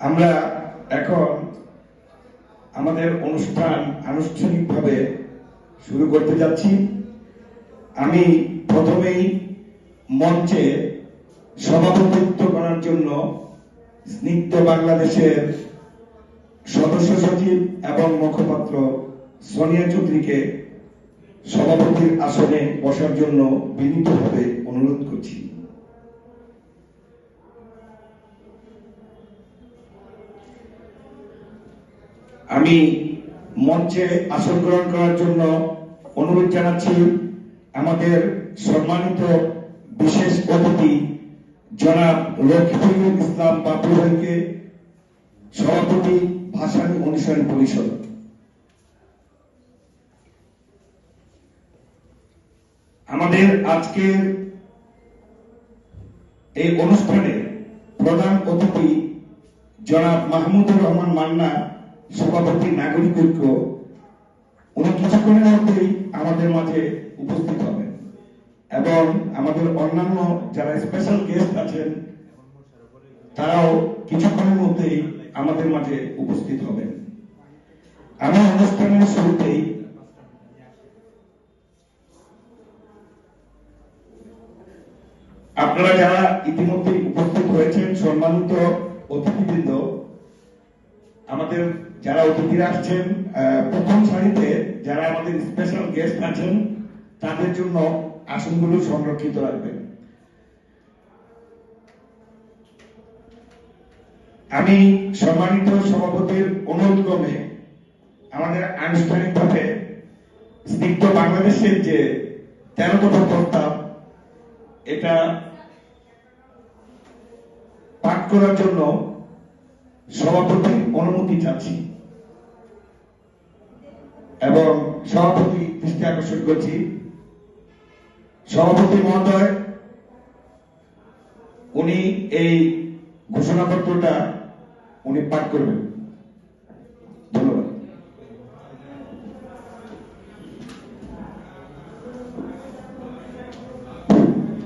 আমরা এখন আমাদের অনুষ্ঠান আনুষ্ঠানিকভাবে শুরু করতে যাচ্ছি। আমি প্রথমেই মঞ্চে সভাপতিত্ব করার জন্য স্নিগ্ধ বাংলাদেশের সদস্য সচিব এবং মুখপাত্র সোনিয়া চৌধুরীকে সভাপতির আসনে বসার জন্য বিনীতভাবে অনুরোধ করছি। আমি মঞ্চে আসন গ্রহণ করার জন্য অনুরোধ জানাচ্ছি আমাদের সম্মানিত বিশেষ অতিথি জনাব রকিবুল ইসলাম বাবু ভাইকে সভাপতি ভাষানী অনুসরণ পরিষদ। আমাদের আজকের এই অনুষ্ঠানে প্রধান অতিথি জনাব মাহমুদুর রহমান মান্না সভাপতি নাগরিক ঐক্য উনি কিছুক্ষণের মধ্যেই আমাদের মাঝে উপস্থিত হবেন এবং আমাদের অন্যান্য যারা স্পেশাল গেস্ট আছেন, তারাও কিছুক্ষণের মধ্যেই আমাদের মাঝে উপস্থিত হবেন আমি অনুষ্ঠানের শুরুতেই আপনারা যারা ইতিমধ্যে উপস্থিত হয়েছেন, সম্মানিত অতিথিবৃন্দ আমাদের যারা অতিথিরা আসছেন প্রথম সারিতে যারা আমাদের স্পেশাল গেস্ট আছেন, তাদের জন্য আসনগুলো সংরক্ষিত রাখবেন। আমি সম্মানিত সভাপতির অনুরোধ ক্রমে আমাদের আনুষ্ঠানিকভাবে স্নিগ্ধ বাংলাদেশের যে তেরো দফা প্রস্তাব, এটা পাঠ করার জন্য সভাপতির অনুমতি চাচ্ছি। এবং সভাপতি দৃষ্টি আকর্ষণ করছি। সভাপতি মহোদয়, উনি এই ঘোষণাপত্রটা উনি পাঠ করবেন। ধন্যবাদ।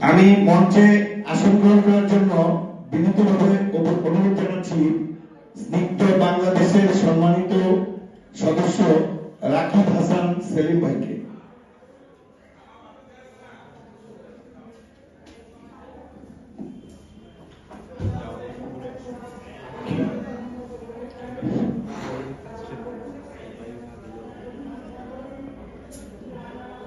আমি মঞ্চে আসন গ্রহণ করার জন্য বিনীতভাবে অনু- অনুরোধ জানাচ্ছি স্নিগ্ধ বাংলাদেশের সম্মানিত সদস্য রাকিব হাসান সেলিম ভাইকে।